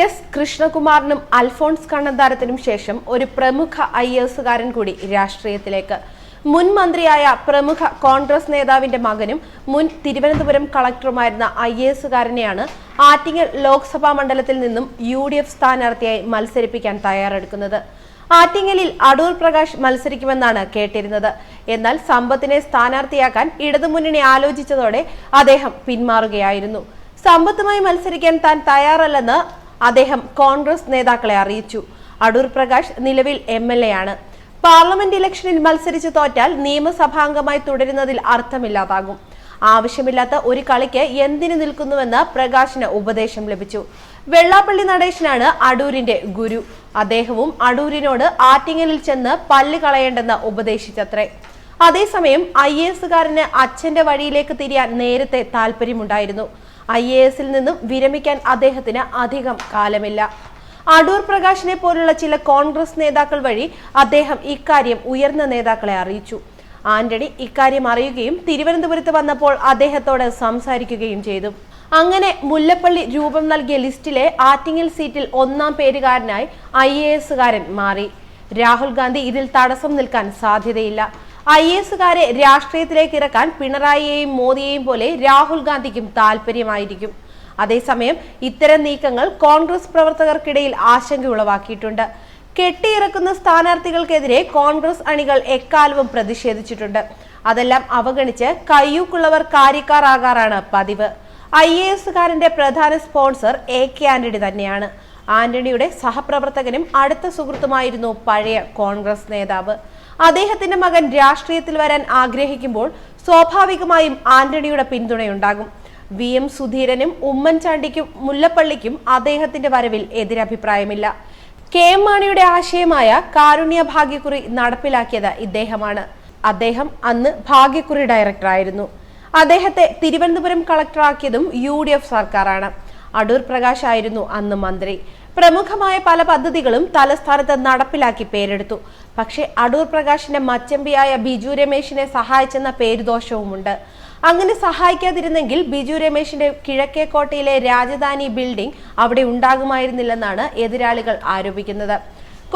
S കൃഷ്ണകുമാറിനും Alphons കണ്ണന്താരത്തിനും ശേഷം ഒരു പ്രമുഖ ഐ എസുകാരൻ കൂടി രാഷ്ട്രീയത്തിലേക്ക്. മുൻ മന്ത്രിയായ പ്രമുഖ കോൺഗ്രസ് നേതാവിന്റെ മകനും മുൻ തിരുവനന്തപുരം കളക്ടറുമായിരുന്ന ഐ എസുകാരനെയാണ് ആറ്റിങ്ങൽ ലോക്സഭാ മണ്ഡലത്തിൽ നിന്നും യു ഡി എഫ് സ്ഥാനാർത്ഥിയായി മത്സരിപ്പിക്കാൻ തയ്യാറെടുക്കുന്നത്. ആറ്റിങ്ങലിൽ അടൂർ പ്രകാശ് മത്സരിക്കുമെന്നാണ് കേട്ടിരുന്നത്. എന്നാൽ സമ്പത്തിനെ സ്ഥാനാർത്ഥിയാക്കാൻ ഇടതുമുന്നണി ആലോചിച്ചതോടെ അദ്ദേഹം പിന്മാറുകയായിരുന്നു. സമ്പത്തുമായി മത്സരിക്കാൻ താൻ തയ്യാറല്ലെന്ന് അദ്ദേഹം കോൺഗ്രസ് നേതാക്കളെ അറിയിച്ചു. അടൂർ പ്രകാശ് നിലവിൽ എം എൽ എ ആണ്. പാർലമെന്റ് ഇലക്ഷനിൽ മത്സരിച്ച് തോറ്റാൽ നിയമസഭാംഗമായി തുടരുന്നതിൽ അർത്ഥമില്ലാതാകും. ആവശ്യമില്ലാത്ത ഒരു കളിക്ക് എന്തിനു നിൽക്കുന്നുവെന്ന് പ്രകാശിന് ഉപദേശം ലഭിച്ചു. വെള്ളാപ്പള്ളി നടേശനാണ് അടൂരിന്റെ ഗുരു. അദ്ദേഹവും അടൂരിനോട് ആറ്റിങ്ങലിൽ ചെന്ന് പല്ല് കളയേണ്ടെന്ന് ഉപദേശിച്ചത്രേ. അതേസമയം ഐ എ എസുകാരന് അച്ഛന്റെ വഴിയിലേക്ക് തിരിയാൻ നേരത്തെ താല്പര്യമുണ്ടായിരുന്നു ഐ എ എസിൽ നിന്നും വിരമിക്കാൻ അദ്ദേഹത്തിന് അധികം കാലമില്ല. അടൂർ പ്രകാശിനെ പോലുള്ള ചില കോൺഗ്രസ് നേതാക്കൾ വഴി അദ്ദേഹം ഇക്കാര്യം ഉയർന്ന നേതാക്കളെ അറിയിച്ചു. ആന്റണി ഇക്കാര്യം അറിയുകയും തിരുവനന്തപുരത്ത് വന്നപ്പോൾ അദ്ദേഹത്തോട് സംസാരിക്കുകയും ചെയ്തു. അങ്ങനെ മുല്ലപ്പള്ളി രൂപം നൽകിയ ലിസ്റ്റിലെ ആറ്റിങ്ങൽ സീറ്റിൽ ഒന്നാം പേരുകാരനായി ഐ എ എസുകാരൻ മാറി. രാഹുൽ ഗാന്ധി ഇതിൽ തടസ്സം നിൽക്കാൻ സാധ്യതയില്ല. ഐ എസുകാരെ രാഷ്ട്രീയത്തിലേക്ക് ഇറക്കാൻ പിണറായിയെയും മോദിയെയും പോലെ രാഹുൽ ഗാന്ധിക്കും താല്പര്യമായിരിക്കും അതേസമയം ഇത്തരം നീക്കങ്ങൾ കോൺഗ്രസ് പ്രവർത്തകർക്കിടയിൽ ആശങ്ക ഉളവാക്കിയിട്ടുണ്ട്. കെട്ടിയിറക്കുന്ന സ്ഥാനാർത്ഥികൾക്കെതിരെ കോൺഗ്രസ് അണികൾ എക്കാലവും പ്രതിഷേധിച്ചിട്ടുണ്ട്. അതെല്ലാം അവഗണിച്ച് കയ്യൂക്കുള്ളവർ കാര്യക്കാരാകാറാണ് പതിവ്. ഐ എ എസുകാരന്റെ പ്രധാന സ്പോൺസർ എ കെ ആന്റണി തന്നെയാണ്. ആന്റണിയുടെ സഹപ്രവർത്തകനും അടുത്ത സുഹൃത്തുമായിരുന്നു പഴയ കോൺഗ്രസ് നേതാവ്. അദ്ദേഹത്തിന്റെ മകൻ രാഷ്ട്രീയത്തിൽ വരാൻ ആഗ്രഹിക്കുമ്പോൾ സ്വാഭാവികമായും ആന്റണിയുടെ പിന്തുണയുണ്ടാകും. വി എം സുധീരനും ഉമ്മൻചാണ്ടിക്കും മുല്ലപ്പള്ളിക്കും അദ്ദേഹത്തിന്റെ വരവിൽ എതിരഭിപ്രായമില്ല. കെ എം മാണിയുടെ ആശയമായ കാരുണ്യ ഭാഗ്യക്കുറി നടപ്പിലാക്കിയത് ഇദ്ദേഹമാണ്. അദ്ദേഹം അന്ന് ഭാഗ്യക്കുറി ഡയറക്ടറായിരുന്നു. അദ്ദേഹത്തെ തിരുവനന്തപുരം കളക്ടറാക്കിയതും യു ഡി എഫ് സർക്കാരാണ്. അടൂർ പ്രകാശ് ആയിരുന്നു അന്ന് മന്ത്രി. പ്രമുഖമായ പല പദ്ധതികളും തലസ്ഥാനത്ത് നടപ്പിലാക്കി പേരെടുത്തു. പക്ഷേ അടൂർ പ്രകാശിന്റെ മച്ചമ്പിയായ ബിജു രമേശിനെ സഹായിച്ചെന്ന പേരുദോഷവുമുണ്ട്. അങ്ങനെ സഹായിക്കാതിരുന്നെങ്കിൽ ബിജു രമേശിന്റെ കിഴക്കേക്കോട്ടയിലെ രാജധാനി ബിൽഡിംഗ് അവിടെ ഉണ്ടാകുമായിരുന്നില്ലെന്നാണ് എതിരാളികൾ ആരോപിക്കുന്നത്.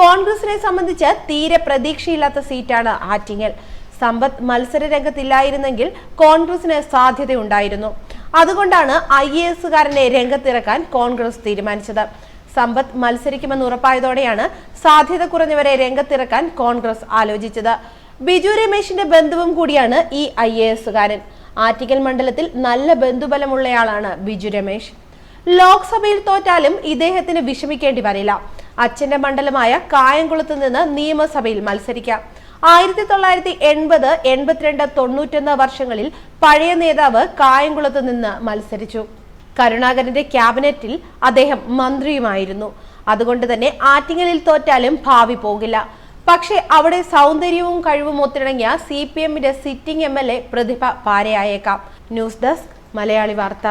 കോൺഗ്രസിനെ സംബന്ധിച്ച് തീരെ പ്രതീക്ഷയില്ലാത്ത സീറ്റാണ് ആറ്റിങ്ങൽ. സമ്പത്ത് മത്സര രംഗത്തില്ലായിരുന്നെങ്കിൽ കോൺഗ്രസിന് സാധ്യതയുണ്ടായിരുന്നു. അതുകൊണ്ടാണ് ഐ എ എസുകാരനെ രംഗത്തിറക്കാൻ കോൺഗ്രസ് തീരുമാനിച്ചത്. സമ്പത്ത് മത്സരിക്കുമെന്ന് ഉറപ്പായതോടെയാണ് സാധ്യത കുറഞ്ഞവരെ രംഗത്തിറക്കാൻ കോൺഗ്രസ് ആലോചിച്ചത്. ബിജു രമേശിന്റെ ബന്ധുവും കൂടിയാണ് ഈ ഐ എ എസുകാരൻ ആറ്റിക്കൽ മണ്ഡലത്തിൽ നല്ല ബന്ധുബലമുള്ളയാളാണ് ബിജു രമേശ്. ലോക്സഭയിൽ തോറ്റാലും ഇദ്ദേഹത്തിന് വിഷമിക്കേണ്ടി വരില്ല. അച്ഛന്റെ മണ്ഡലമായ കായംകുളത്ത് നിന്ന് നിയമസഭയിൽ മത്സരിക്കാം. ആയിരത്തി തൊള്ളായിരത്തി എൺപത് എൺപത്തിരണ്ട് തൊണ്ണൂറ്റൊന്ന് വർഷങ്ങളിൽ പഴയ നേതാവ് കായംകുളത്ത് നിന്ന് മത്സരിച്ചു. കരുണാകരന്റെ ക്യാബിനറ്റിൽ അദ്ദേഹം മന്ത്രിയുമായിരുന്നു. അതുകൊണ്ട് തന്നെ ആറ്റിങ്ങലിൽ തോറ്റാലും ഭാവി പോകില്ല. പക്ഷേ അവിടെ സൗന്ദര്യവും കഴിവും ഒത്തിണങ്ങിയ സി പി എമ്മിന്റെ sitting M L A Prathibha പാരയായേക്കാം. News desk Malayali Vartha.